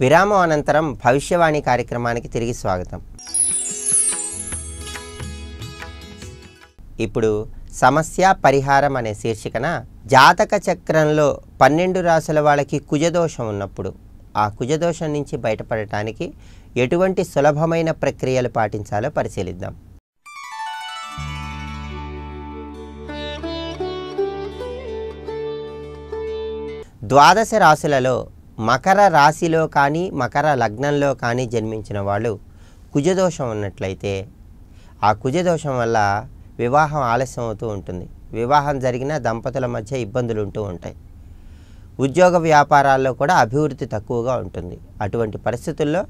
విరామం అనంతరం భవిష్యవాణి కార్యక్రమానికి తిరిగి స్వాగతం. ఇప్పుడు సమస్య పరిహారం అనే శీర్షికన జాతక చక్రంలో పన్నెండు రాసుల వాళ్ళకి కుజదోషం ఉన్నప్పుడు ఆ కుజదోషం నుంచి బయటపడటానికి ఎటువంటి సులభమైన ప్రక్రియలు పాటించాలో పరిశీలిద్దాం. ద్వాదశ రాశులలో మకర రాశిలో కానీ మకర లగ్నంలో కానీ జన్మించిన వాళ్ళు కుజదోషం ఉన్నట్లయితే ఆ కుజదోషం వల్ల వివాహం ఆలస్యం అవుతూ ఉంటుంది. వివాహం జరిగిన దంపతుల మధ్య ఇబ్బందులు ఉంటూ ఉంటాయి. ఉద్యోగ వ్యాపారాల్లో కూడా అభివృద్ధి తక్కువగా ఉంటుంది. అటువంటి పరిస్థితుల్లో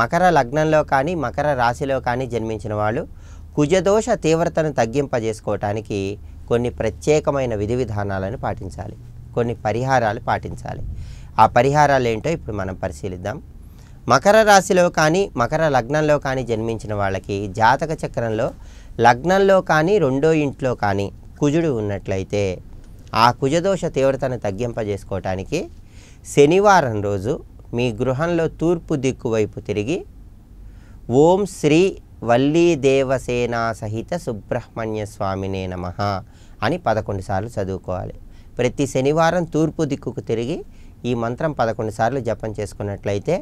మకర లగ్నంలో కానీ మకర రాశిలో కానీ జన్మించిన వాళ్ళు కుజదోష తీవ్రతను తగ్గింపజేసుకోవటానికి కొన్ని ప్రత్యేకమైన విధి విధానాలను పాటించాలి. కొన్ని పరిహారాలు పాటించాలి. ఆ పరిహారాలు ఏంటో ఇప్పుడు మనం పరిశీలిద్దాం. మకర రాశిలో కానీ మకర లగ్నంలో కానీ జన్మించిన వాళ్ళకి జాతక చక్రంలో లగ్నంలో కానీ రెండో ఇంట్లో కానీ కుజుడు ఉన్నట్లయితే ఆ కుజదోష తీవ్రతను తగ్గింపజేసుకోవటానికి శనివారం రోజు మీ గృహంలో తూర్పు దిక్కు వైపు తిరిగి ఓం శ్రీ వల్లీ దేవసేనా సహిత సుబ్రహ్మణ్య స్వామినే నమ అని పదకొండు సార్లు చదువుకోవాలి. ప్రతి శనివారం తూర్పు దిక్కుకు తిరిగి ఈ మంత్రం పదకొండు సార్లు జపం చేసుకున్నట్లయితే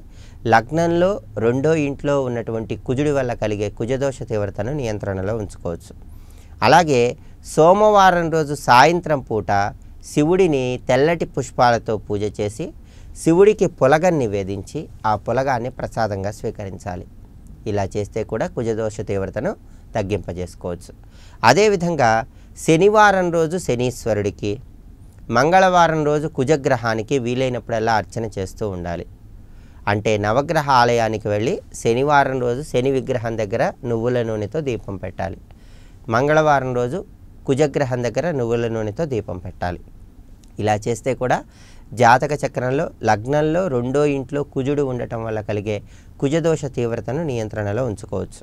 లగ్నంలో రెండో ఇంట్లో ఉన్నటువంటి కుజుడి వల్ల కలిగే కుజదోష తీవ్రతను నియంత్రణలో ఉంచుకోవచ్చు. అలాగే సోమవారం రోజు సాయంత్రం పూట శివుడిని తెల్లటి పుష్పాలతో పూజ చేసి శివుడికి పులగం నివేదించి ఆ పులగాన్ని ప్రసాదంగా స్వీకరించాలి. ఇలా చేస్తే కూడా కుజదోష తీవ్రతను తగ్గింపజేసుకోవచ్చు. అదేవిధంగా శనివారం రోజు శనీశ్వరుడికి మంగళవారం రోజు కుజగ్రహానికి వీలైనప్పుడల్లా అర్చన చేస్తూ ఉండాలి. అంటే నవగ్రహ ఆలయానికి వెళ్ళి శనివారం రోజు శని విగ్రహం దగ్గర నువ్వుల నూనెతో దీపం పెట్టాలి. మంగళవారం రోజు కుజగ్రహం దగ్గర నువ్వుల నూనెతో దీపం పెట్టాలి. ఇలా చేస్తే కూడా జాతక చక్రంలో లగ్నంలో రెండో ఇంట్లో కుజుడు ఉండటం వల్ల కలిగే కుజదోష తీవ్రతను నియంత్రణలో ఉంచుకోవచ్చు.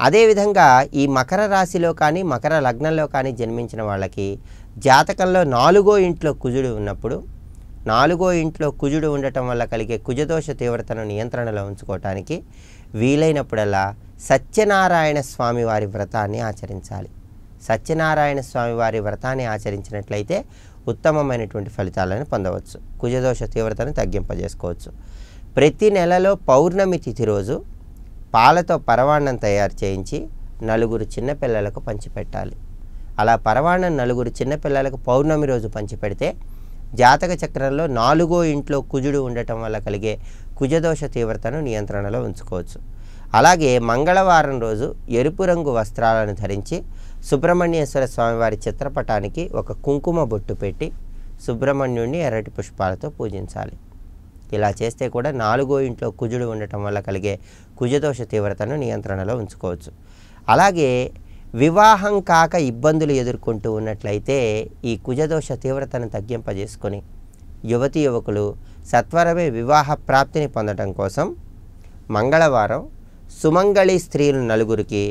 అదేవిధంగా ఈ మకర రాశిలో కానీ మకర లగ్నంలో కానీ జన్మించిన వాళ్ళకి జాతకంలో నాలుగో ఇంట్లో కుజుడు ఉన్నప్పుడు నాలుగో ఇంట్లో కుజుడు ఉండటం వల్ల కలిగే కుజదోష తీవ్రతను నియంత్రణలో ఉంచుకోవటానికి వీలైనప్పుడల్లా సత్యనారాయణ స్వామి వారి వ్రతాన్ని ఆచరించాలి. సత్యనారాయణ స్వామి వారి వ్రతాన్ని ఆచరించినట్లయితే ఉత్తమమైనటువంటి ఫలితాలను పొందవచ్చు. కుజదోష తీవ్రతను తగ్గింపజేసుకోవచ్చు. ప్రతి నెలలో పౌర్ణమి తిథి రోజు పాలతో పరవాన్నం తయారు చేయించి నలుగురు చిన్నపిల్లలకు పంచిపెట్టాలి. అలా పరవాన్నం నలుగురు చిన్నపిల్లలకు పౌర్ణమి రోజు పంచిపెడితే జాతక చక్రంలో నాలుగో ఇంట్లో కుజుడు ఉండటం వల్ల కలిగే కుజదోష తీవ్రతను నియంత్రణలో ఉంచుకోవచ్చు. అలాగే మంగళవారం రోజు ఎరుపు రంగు వస్త్రాలను ధరించి సుబ్రహ్మణ్యేశ్వర స్వామివారి చిత్రపటానికి ఒక కుంకుమ బొట్టు పెట్టి సుబ్రహ్మణ్యుడిని ఎర్రటి పుష్పాలతో పూజించాలి. ఇలా చేస్తే కూడా నాలుగో ఇంట్లో కుజుడు ఉండటం వల్ల కలిగే కుజదోష తీవ్రతను నియంత్రణలో ఉంచుకోవచ్చు. అలాగే వివాహం కాక ఇబ్బందులు ఎదుర్కొంటూ ఉన్నట్లయితే ఈ కుజదోష తీవ్రతను తగ్గింపజేసుకొని యువతి యువకులు సత్వరమే వివాహ ప్రాప్తిని పొందడం కోసం మంగళవారం సుమంగళి స్త్రీలు నలుగురికి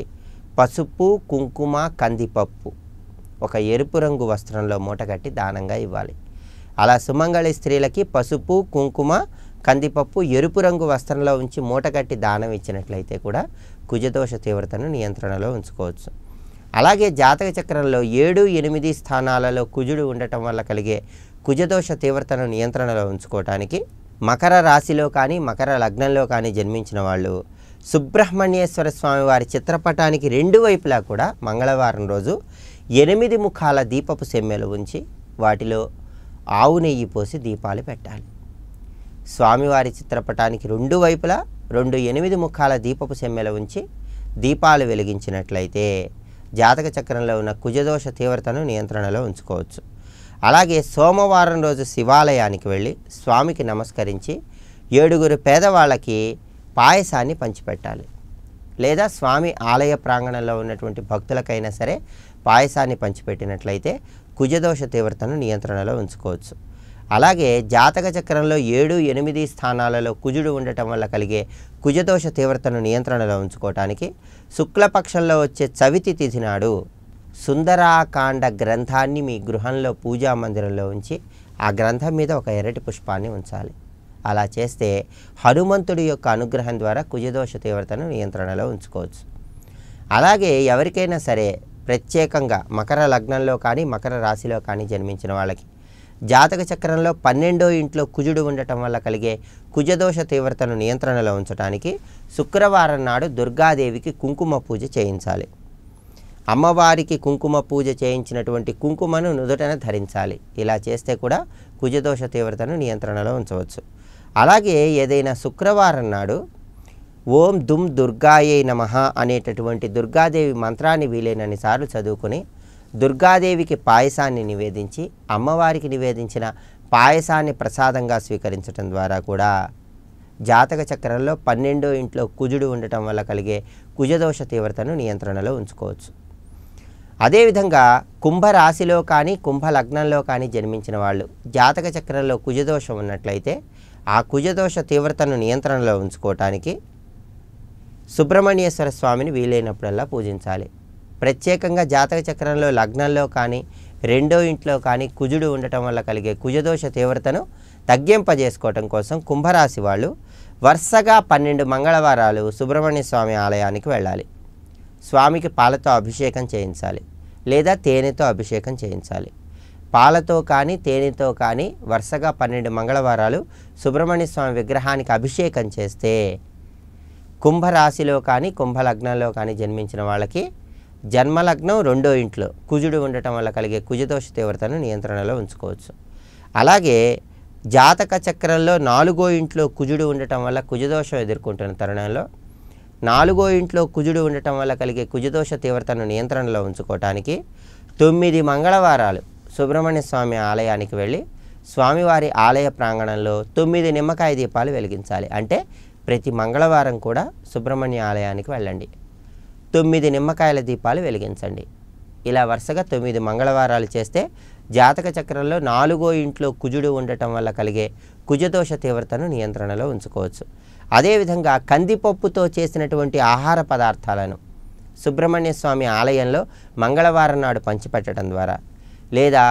పసుపు కుంకుమ కందిపప్పు ఒక ఎరుపు రంగు వస్త్రంలో మూటగట్టి దానంగా ఇవ్వాలి. అలా సుమంగళి స్త్రీలకి పసుపు కుంకుమ కందిపప్పు ఎరుపు రంగు వస్త్రంలో ఉంచి మూటగట్టి దానం ఇచ్చినట్లయితే కూడా కుజదోష తీవ్రతను నియంత్రణలో ఉంచుకోవచ్చు. అలాగే జాతక చక్రంలో ఏడు ఎనిమిది స్థానాలలో కుజుడు ఉండటం వల్ల కలిగే కుజదోష తీవ్రతను నియంత్రణలో ఉంచుకోవటానికి మకర రాశిలో కానీ మకర లగ్నంలో కానీ జన్మించిన వాళ్ళు సుబ్రహ్మణ్యేశ్వర స్వామి వారి చిత్రపటానికి రెండు వైపులా కూడా మంగళవారం రోజు ఎనిమిది ముఖాల దీపపు సెమ్మెలు ఉంచి వాటిలో ఆవు నెయ్యి పోసి దీపాలు పెట్టాలి. స్వామివారి చిత్రపటానికి రెండు వైపులా రెండు ఎనిమిది ముఖాల దీపపు సెమ్మెల ఉంచి దీపాలు వెలిగించినట్లయితే జాతక చక్రంలో ఉన్న కుజదోష తీవ్రతను నియంత్రణలో ఉంచుకోవచ్చు. అలాగే సోమవారం రోజు శివాలయానికి వెళ్ళి స్వామికి నమస్కరించి ఏడుగురు పేదవాళ్ళకి పాయసాన్ని పంచిపెట్టాలి. లేదా స్వామి ఆలయ ప్రాంగణంలో ఉన్నటువంటి భక్తులకైనా సరే పాయసాన్ని పంచిపెట్టినట్లయితే కుజదోష తీవ్రతను నియంత్రణలో ఉంచుకోవచ్చు. అలాగే జాతక చక్రంలో ఏడు ఎనిమిది స్థానాలలో కుజుడు ఉండటం వల్ల కలిగే కుజదోష తీవ్రతను నియంత్రణలో ఉంచుకోవటానికి శుక్లపక్షంలో వచ్చే చవితి తిథి నాడు సుందరాకాండ గ్రంథాన్ని మీ గృహంలో పూజా మందిరంలో ఉంచి ఆ గ్రంథం మీద ఒక ఎర్రటి పుష్పాన్ని ఉంచాలి. అలా చేస్తే హనుమంతుడి యొక్క అనుగ్రహం ద్వారా కుజదోష తీవ్రతను నియంత్రణలో ఉంచుకోవచ్చు. అలాగే ఎవరికైనా సరే ప్రత్యేకంగా మకర లగ్నంలో కానీ మకర రాశిలో కానీ జన్మించిన వాళ్ళకి జాతక చక్రంలో పన్నెండో ఇంట్లో కుజుడు ఉండటం వల్ల కలిగే కుజదోష తీవ్రతను నియంత్రణలో ఉంచడానికి శుక్రవారం నాడు దుర్గాదేవికి కుంకుమ పూజ చేయించాలి. అమ్మవారికి కుంకుమ పూజ చేయించినటువంటి కుంకుమను నుదుటన ధరించాలి. ఇలా చేస్తే కూడా కుజదోష తీవ్రతను నియంత్రణలో ఉంచవచ్చు. అలాగే ఏదైనా శుక్రవారం నాడు ఓం దుమ్ దుర్గాయే నమ అనేటటువంటి దుర్గాదేవి మంత్రాన్ని వీలైనన్ని సార్లు చదువుకుని దుర్గాదేవికి పాయసాన్ని నివేదించి అమ్మవారికి నివేదించిన పాయసాన్ని ప్రసాదంగా స్వీకరించడం ద్వారా కూడా జాతక చక్రంలో పన్నెండో ఇంట్లో కుజుడు ఉండటం వల్ల కలిగే కుజదోష తీవ్రతను నియంత్రణలో ఉంచుకోవచ్చు. అదేవిధంగా కుంభరాశిలో కానీ కుంభ లగ్నంలో కానీ జన్మించిన వాళ్ళు జాతక చక్రంలో కుజదోషం ఉన్నట్లయితే ఆ కుజదోష తీవ్రతను నియంత్రణలో ఉంచుకోవటానికి సుబ్రహ్మణ్యేశ్వర స్వామిని వీలైనప్పుడల్లా పూజించాలి. ప్రత్యేకంగా జాతక చక్రంలో లగ్నంలో కానీ రెండో ఇంట్లో కానీ కుజుడు ఉండటం వల్ల కలిగే కుజదోష తీవ్రతను తగ్గింపజేసుకోవటం కోసం కుంభరాశి వాళ్ళు వరుసగా పన్నెండు మంగళవారాలు సుబ్రహ్మణ్య స్వామి ఆలయానికి వెళ్ళాలి. స్వామికి పాలతో అభిషేకం చేయించాలి లేదా తేనెతో అభిషేకం చేయించాలి. పాలతో కానీ తేనెతో కానీ వరుసగా పన్నెండు మంగళవారాలు సుబ్రహ్మణ్య స్వామి విగ్రహానికి అభిషేకం చేస్తే కుంభరాశిలో కానీ కుంభలగ్నంలో కానీ జన్మించిన వాళ్ళకి జన్మలగ్నం రెండో ఇంట్లో కుజుడు ఉండటం వల్ల కలిగే కుజదోష తీవ్రతను నియంత్రణలో ఉంచుకోవచ్చు. అలాగే జాతక చక్రంలో నాలుగో ఇంట్లో కుజుడు ఉండటం వల్ల కుజదోషం ఎదుర్కొంటున్న తరుణంలో నాలుగో ఇంట్లో కుజుడు ఉండటం వల్ల కలిగే కుజదోష తీవ్రతను నియంత్రణలో ఉంచుకోవటానికి తొమ్మిది మంగళవారాలు సుబ్రహ్మణ్య స్వామి ఆలయానికి వెళ్ళి స్వామివారి ఆలయ ప్రాంగణంలో తొమ్మిది నిమ్మకాయ దీపాలు వెలిగించాలి. అంటే ప్రతి మంగళవారం కూడా సుబ్రహ్మణ్య ఆలయానికి వెళ్ళండి. తొమ్మిది నిమ్మకాయల దీపాలు వెలిగించండి. ఇలా వరుసగా తొమ్మిది మంగళవారాలు చేస్తే జాతక చక్రంలో నాలుగో ఇంట్లో కుజుడు ఉండటం వల్ల కలిగే కుజదోష తీవ్రతను నియంత్రణలో ఉంచుకోవచ్చు. అదేవిధంగా కందిపప్పుతో చేసినటువంటి ఆహార పదార్థాలను సుబ్రహ్మణ్య స్వామి ఆలయంలో మంగళవారం నాడు పంచిపెట్టడం ద్వారా లేదా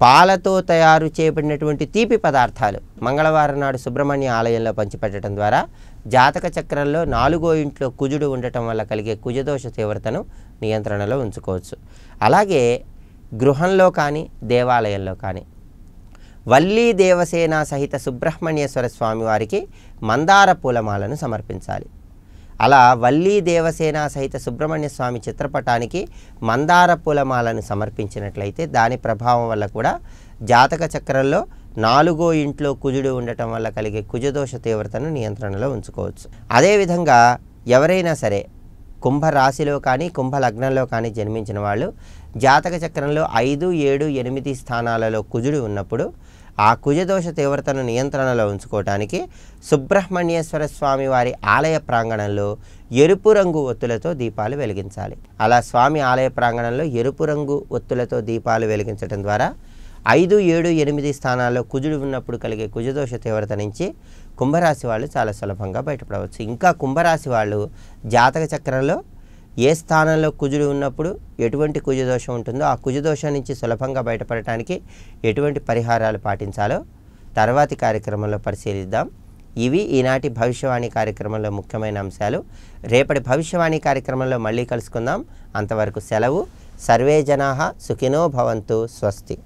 పాలతో తయారు చేయబడినటువంటి తీపి పదార్థాలు మంగళవారం నాడు సుబ్రహ్మణ్య ఆలయంలో పంచిపెట్టడం ద్వారా జాతక చక్రంలో నాలుగో ఇంట్లో కుజుడు ఉండటం వల్ల కలిగే కుజదోష తీవ్రతను నియంత్రణలో ఉంచుకోవచ్చు. అలాగే గృహంలో కానీ దేవాలయంలో కానీ వల్లీ దేవసేన సహిత సుబ్రహ్మణ్యేశ్వర స్వామి వారికి మందార పూలమాలను సమర్పించాలి. అలా వల్లీ దేవసేన సహిత సుబ్రహ్మణ్య స్వామి చిత్రపటానికి మందార పూలమాలను సమర్పించినట్లయితే దాని ప్రభావం వల్ల కూడా జాతక చక్రంలో నాలుగో ఇంట్లో కుజుడు ఉండటం వల్ల కలిగే కుజదోష తీవ్రతను నియంత్రణలో ఉంచుకోవచ్చు. అదేవిధంగా ఎవరైనా సరే కుంభరాశిలో కానీ కుంభ లగ్నంలో కానీ జన్మించిన వాళ్ళు జాతక చక్రంలో ఐదు ఏడు ఎనిమిది స్థానాలలో కుజుడు ఉన్నప్పుడు ఆ కుజదోష తీవ్రతను నియంత్రణలో ఉంచుకోవటానికి సుబ్రహ్మణ్యేశ్వర స్వామి వారి ఆలయ ప్రాంగణంలో ఎరుపు రంగు ఒత్తులతో దీపాలు వెలిగించాలి. అలా స్వామి ఆలయ ప్రాంగణంలో ఎరుపు రంగు ఒత్తులతో దీపాలు వెలిగించడం ద్వారా ఐదు ఏడు ఎనిమిది స్థానాల్లో కుజుడు ఉన్నప్పుడు కలిగే కుజదోష తీవ్రత నుంచి కుంభరాశి వాళ్ళు చాలా సులభంగా బయటపడవచ్చు. ఇంకా కుంభరాశి వాళ్ళు జాతక చక్రంలో ఏ స్థానంలో కుజుడు ఉన్నప్పుడు ఎటువంటి కుజదోషం ఉంటుందో ఆ కుజదోషం నుంచి సులభంగా బయటపడటానికి ఎటువంటి పరిహారాలు పాటించాలో తర్వాతి కార్యక్రమంలో పరిశీలిద్దాం. ఇవి ఈనాటి భవిష్యవాణి కార్యక్రమంలో ముఖ్యమైన అంశాలు. రేపటి భవిష్యవాణి కార్యక్రమంలో మళ్ళీ కలుసుకుందాం. అంతవరకు సెలవు. సర్వే జనా సుఖినో భవంతు. స్వస్తి.